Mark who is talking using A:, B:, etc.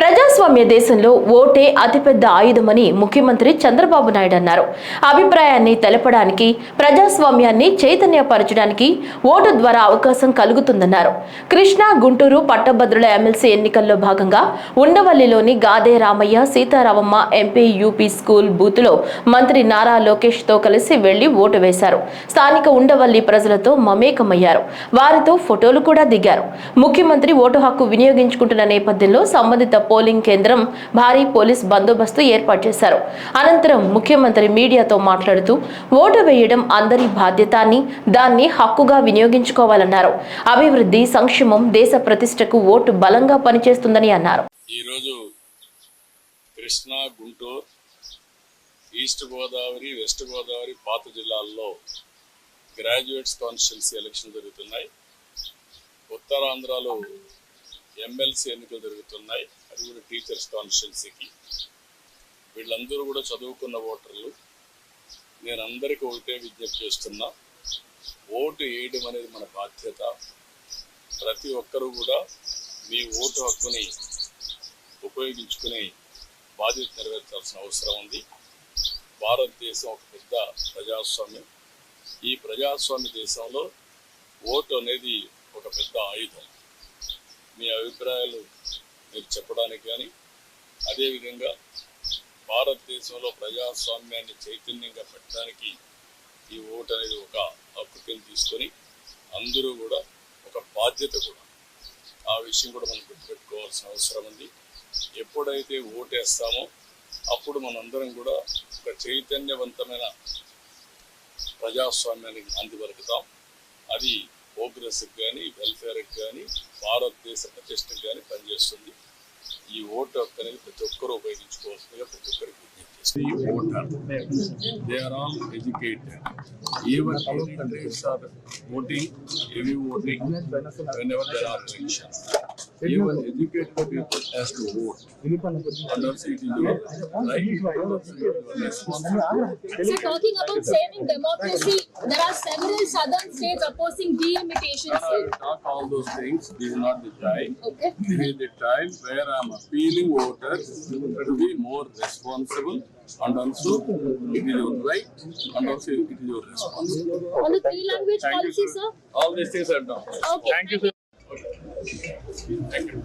A: ప్రజాస్వామ్య దేశంలో ఓటే అతిపెద్ద ఆయుధమని ముఖ్యమంత్రి చంద్రబాబు నాయుడు అన్నారు. అభిప్రాయాన్ని తెలపడానికి ప్రజాస్వామ్యాన్ని చైతన్యపరచడానికి ఓటు ద్వారా అవకాశం కలుగుతుందన్నారు. కృష్ణా గుంటూరు పట్టభద్రుల ఎమ్మెల్సీ ఎన్నికల్లో భాగంగా ఉండవల్లిలోని Gade Ramayya Seetharamamma MP UP school బూత్లో మంత్రి నారా లోకేష్తో కలిసి వెళ్ళి ఓటు వేశారు. స్థానిక ఉండవల్లి ప్రజలతో మమేకమయ్యారు. వారితో ఫోటోలు కూడా దిగారు. ముఖ్యమంత్రి ఓటు హక్కు వినియోగించుకుంటున్న నేపథ్యంలో సంబంధిత పోలింగ్ కేంద్రం భారీ పోలీస్ బందోబస్తు ఏర్పాటు చేశారు. అనంతరం ముఖ్యమంత్రి మీడియాతో మాట్లాడుతూ ఓటు వేయడం అందరి బాధ్యత అని దాన్ని హక్కుగా వినియోగించుకోవాలన్నారు. అభివృద్ధి సంక్షేమం దేశ ప్రతిష్టకు ఓటు బలంగా పనిచేస్తుందని అన్నారు.
B: ఈరోజు కృష్ణా గుంటూరు ఈస్ట్ గోదావరి వెస్ట్ గోదావరి పాత జిల్లాల్లో గ్రాడ్యుయేట్స్ కాన్స్టిట్యున్సీ ఎలక్షన్ జరుగుతున్నాయి. ఉత్తరాంధ్రలో ఎమ్మెల్సీ ఎన్నికలు జరుగుతున్నాయి. అది కూడా టీచర్స్ కాన్స్టిట్యున్సీకి. వీళ్ళందరూ కూడా చదువుకున్న ఓటర్లు. నేను అందరికీ ఒకటే విజ్ఞప్తి చేస్తున్నా. ఓటు వేయడం అనేది మన బాధ్యత. ప్రతి ఒక్కరూ కూడా మీ ఓటు హక్కుని ఉపయోగించుకుని బాధ్యత నెరవేర్చాల్సిన అవసరం ఉంది. భారతదేశం ఒక పెద్ద ప్రజాస్వామ్యం. ఈ ప్రజాస్వామ్య దేశంలో ఓటు అనేది ఒక పెద్ద ఆయుధం. మీ అభిప్రాయాలు మీరు చెప్పడానికి కానీ అదేవిధంగా భారతదేశంలో ప్రజాస్వామ్యాన్ని చైతన్యంగా పెట్టడానికి ఈ ఓటు అనేది ఒక హక్కు కింద తీసుకొని అందరూ కూడా ఒక బాధ్యత కూడా. ఆ విషయం కూడా మనం గుర్తుపెట్టుకోవాల్సిన అవసరం ఉంది. ఎప్పుడైతే ఓటేస్తామో అప్పుడు మనందరం కూడా ఒక చైతన్యవంతమైన ప్రజాస్వామ్యానికి నాంది పలుకుతాం అది ప్రోగ్రెస్కి కానీ వెల్ఫేర్కి కానీ భారతదేశ ప్రతిష్టకు కానీ పనిచేస్తుంది. ఈ ఓటు హక్కు అనేది ప్రతి ఒక్కరూ ఉపయోగించుకోవాల్సిందిగా ప్రతి ఒక్కరికి విజ్ఞప్తి చేస్తుంది voter they are all educated. Even candidates are voting heavy voting whenever there are elections. Even educated people has to vote and also it is your right and also your responsibility
C: So talking about saving democracy, there are several southern states opposing delimitation.
B: I will uh, talk all those things. This is not the time.
C: Okay.
B: This is the time where I am appealing voters to be more responsible and also it is your right and also it is your responsibility.
C: On the three language
B: Thank you,
C: policy,
B: sir.
C: sir.
B: All these things are done.
C: Okay.
B: Thank you, sir. Thank you.